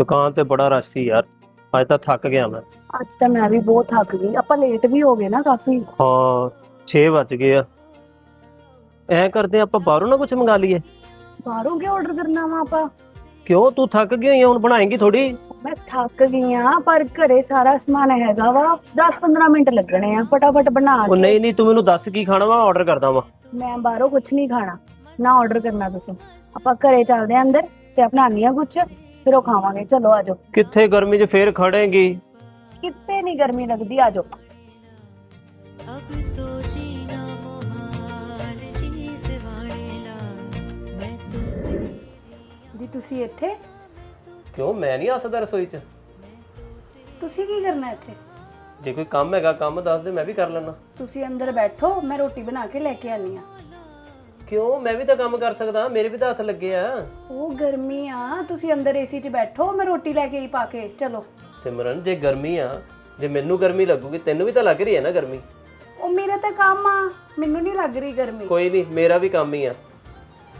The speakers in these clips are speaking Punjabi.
ਦੁਕਾਨ ਤੇ ਬੜਾ ਰਸ਼ ਸੀ ਯਾਰ ਅੱਜ ਤਾਂ ਥੱਕ ਗਿਆ ਮੈਂ। ਅੱਜ ਤਾਂ ਮੈਂ ਵੀ ਬਹੁਤ ਥੱਕ ਗਈ। ਆਪਾਂ ਲੇਟ ਵੀ ਹੋ ਗਏ ਨਾ ਕਾਫੀ। ਹਾਂ 6 ਵੱਜ ਗਏ ਆ। ਐ ਕਰਦੇ ਆਪਾਂ ਬਾਹਰੋਂ ਨਾ ਕੁਝ ਮੰਗਾ ਲਈਏ। ਬਾਹਰੋਂ ਕੀ ਆਰਡਰ ਕਰਨਾ ਵਾ ਆਪਾਂ? ਕਿਉਂ? ਤੂੰ ਥੱਕ ਗਈ ਹੋਈ ਆ ਹੁਣ ਬਣਾਏਂਗੀ ਥੋੜੀ ਮੈਂ ਥੱਕ ਗਈ ਆ ਪਰ ਘਰੇ ਸਾਰਾ ਸਮਾਨ ਹੈਗਾ ਵਾ। 10-15 ਮਿੰਟ ਲੱਗਣੇ ਆ ਫਟਾਫਟ ਬਣਾ ਉਹ ਕੇ। ਨਹੀਂ ਨਹੀਂ ਤੂੰ ਮੈਨੂੰ ਦੱਸ ਕੀ ਖਾਣਾ ਵਾ ਆਰਡਰ ਕਰਦਾ ਵਾ। ਮੈਂ ਬਾਹਰੋਂ ਕੁਝ ਨਹੀਂ ਖਾਣਾ। ਨਾ ਆਰਡਰ ਕਰਨਾ ਤੁਸੀਂ। ਆਪਾਂ ਘਰੇ ਚੱਲਦੇ ਆਂ ਅੰਦਰ ਤੇ ਬਣਾਉਂਦੀ ਆ ਕੁਝ ਫਿਰ ਉਹ ਖਾਵਾਂਗੇ ਚਲੋ ਆਜੋ ਕਿੱਥੇ ਗਰਮੀ 'ਚ ਫੇਰ ਖੜੇਂਗੀ ਕਿਤੇ ਨਹੀਂ ਗਰਮੀ ਲੱਗਦੀ ਆਜੋ अब तो जीना मोहाल जी सिवाड़ेला मैं तो ਜੀ ਤੁਸੀਂ ਇੱਥੇ ਕਿਉਂ ਮੈਂ ਨਹੀਂ ਆ ਸਕਦਾ ਰਸੋਈ 'ਚ ਤੁਸੀਂ ਕੀ ਕਰਨਾ ਇੱਥੇ ਜੇ ਕੋਈ ਕੰਮ ਹੈਗਾ ਕੰਮ ਦੱਸ ਦੇ ਮੈਂ ਵੀ ਕਰ ਲੈਣਾ ਤੁਸੀਂ ਅੰਦਰ ਬੈਠੋ ਮੈਂ ਰੋਟੀ ਬਣਾ ਕੇ ਲੈ ਕੇ ਆਨੀ ਆ ਕਿਉਂ? ਮੈਂ ਵੀ ਤਾਂ ਕੰਮ ਕਰ ਸਕਦਾ ਮੇਰੇ ਵੀ ਤਾਂ ਹੱਥ ਲੱਗੇ ਆ। ਉਹ ਗਰਮੀ ਆ ਤੁਸੀਂ ਅੰਦਰ ਏਸੀ 'ਚ ਬੈਠੋ ਮੈਂ ਰੋਟੀ ਲੈ ਕੇ ਆਈ ਪਾ ਕੇ ਚਲੋ। ਸਿਮਰਨ ਜੇ ਗਰਮੀ ਆ ਜੇ ਮੈਨੂੰ ਗਰਮੀ ਲੱਗੂਗੀ ਤੈਨੂੰ ਵੀ ਤਾਂ ਲੱਗ ਰਹੀ ਹੈ ਨਾ ਗਰਮੀ। ਉਹ ਮੇਰਾ ਤਾਂ ਕੰਮ ਆ ਮੈਨੂੰ ਨਹੀਂ ਲੱਗ ਰਹੀ ਗਰਮੀ। ਕੋਈ ਨਹੀਂ ਮੇਰਾ ਵੀ ਕੰਮ ਹੀ ਆ।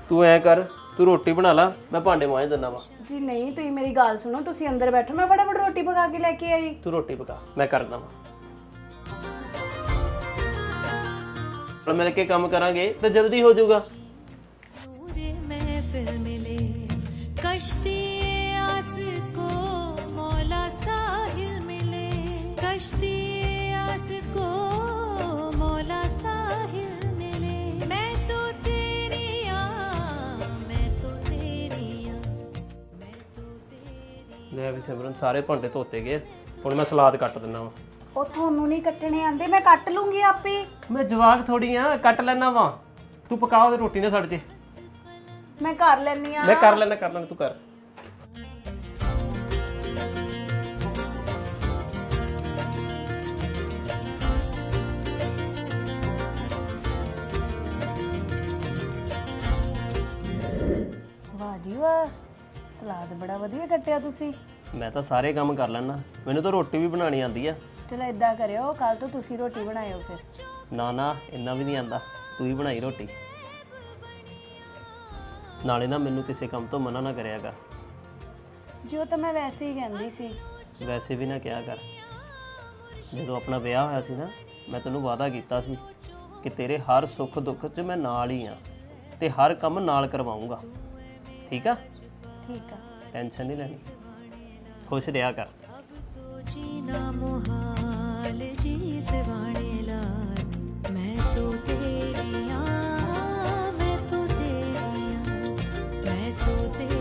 ਤੂੰ ਐ ਕਰ ਤੂੰ ਰੋਟੀ ਬਣਾ ਲਾ ਮੈਂ ਭਾਂਡੇ ਮਾਂਜ ਦਿੰਦਾ ਵਾ। ਜੀ ਨਹੀਂ ਤੁਸੀਂ ਮੇਰੀ ਗੱਲ ਸੁਣੋ ਤੁਸੀਂ ਅੰਦਰ ਬੈਠੋ ਮੈਂ ਫਟਾਫਟ ਰੋਟੀ ਪਕਾ ਕੇ ਲੈ ਕੇ ਆਈ। ਤੂੰ ਰੋਟੀ ਪਕਾ ਮੈਂ ਕਰਦਾ ਵਾਂ। ਪਰ ਮਿਲ ਕੇ ਕੰਮ ਕਰਾਂਗੇ ਤਾਂ ਜਲਦੀ ਹੋ ਜਾਊਗਾ नूरे महफिल मिले कश्ती आस को मौला साहिल मिले कश्ती आस को मौला साहिल मिले मैं तो तेरी आ मैं तो तेरी आ मैं तो तेरी ਲੈ ਵੀ ਸਿਮਰਨ ਸਾਰੇ ਭਾਂਡੇ ਧੋਤੇ ਗਏ ਹੁਣ ਮੈਂ ਸਲਾਦ ਕੱਟ ਦਿੰਦਾ ਵਾਂ ਉਹ ਤੁਹਾਨੂੰ ਨਹੀਂ ਕੱਟਣੇ ਆਂਦੇ ਮੈਂ ਕੱਟ ਲੂੰਗੀ ਆਪੇ। ਮੈਂ ਜਵਾਕ ਥੋੜੀ ਆ ਕੱਟ ਲੈਣਾ ਵਾਂ। ਤੂੰ ਪਕਾ ਉਹਦੀ ਰੋਟੀ ਨਾ ਸੜ ਜੇ। ਮੈਂ ਕਰ ਲੈਣੀ ਆ। ਮੈਂ ਕਰ ਲੈਣਾ ਕਰ ਲੈਣਾ ਤੂੰ ਕਰ। ਵਾਹ ਜੀ ਵਾਹ ਸਲਾਦ ਬੜਾ ਵਧੀਆ ਕੱਟਿਆ ਤੁਸੀਂ। ਮੈਂ ਤਾਂ ਸਾਰੇ ਕੰਮ ਕਰ ਲੈਣਾ। ਮੈਨੂੰ ਤਾਂ ਰੋਟੀ ਵੀ ਬਣਾਉਣੀ ਆਉਂਦੀ ਆ। ਚਲੋ ਇਦਾਂ ਕਰਿਓ ਕੱਲ ਤੋਂ ਤੁਸੀਂ ਰੋਟੀ ਬਣਾਇਓ ਫਿਰ। ਨਾ ਨਾ ਇੰਨਾ ਵੀ ਨਹੀਂ ਆਂਦਾ। ਤੂੰ ਹੀ ਬਣਾਈ ਰੋਟੀ। ਨਾਲੇ ਨਾ ਮੈਨੂੰ ਕਿਸੇ ਕੰਮ ਤੋਂ ਮਨਾ ਨਾ ਕਰਿਆ ਕਰ। ਜੋ ਤਾਂ ਮੈਂ ਵੈਸੇ ਹੀ ਕਹਿੰਦੀ ਸੀ। ਵੈਸੇ ਵੀ ਨਾ ਕਿਹਾ ਕਰ। ਜਦੋਂ ਆਪਣਾ ਵਿਆਹ ਹੋਇਆ ਸੀ ਨਾ ਮੈਂ ਤੈਨੂੰ ਵਾਅਦਾ ਕੀਤਾ ਸੀ ਕਿ ਤੇਰੇ ਹਰ ਸੁੱਖ ਦੁੱਖ 'ਚ ਮੈਂ ਨਾਲ ਹੀ ਆ ਤੇ ਹਰ ਕੰਮ ਨਾਲ ਕਰਵਾਉਂਗਾ। ਠੀਕ ਆ? ਠੀਕ ਆ। ਟੈਨਸ਼ਨ ਨਹੀਂ ਲੈਣੀ। ਖੁਸ਼ ਰਿਹਾ ਕਰ। जीना मुहाल जी सिवाड़ेला मैं तो तेरी आ मैं तो तेरी आ मैं तो तेरी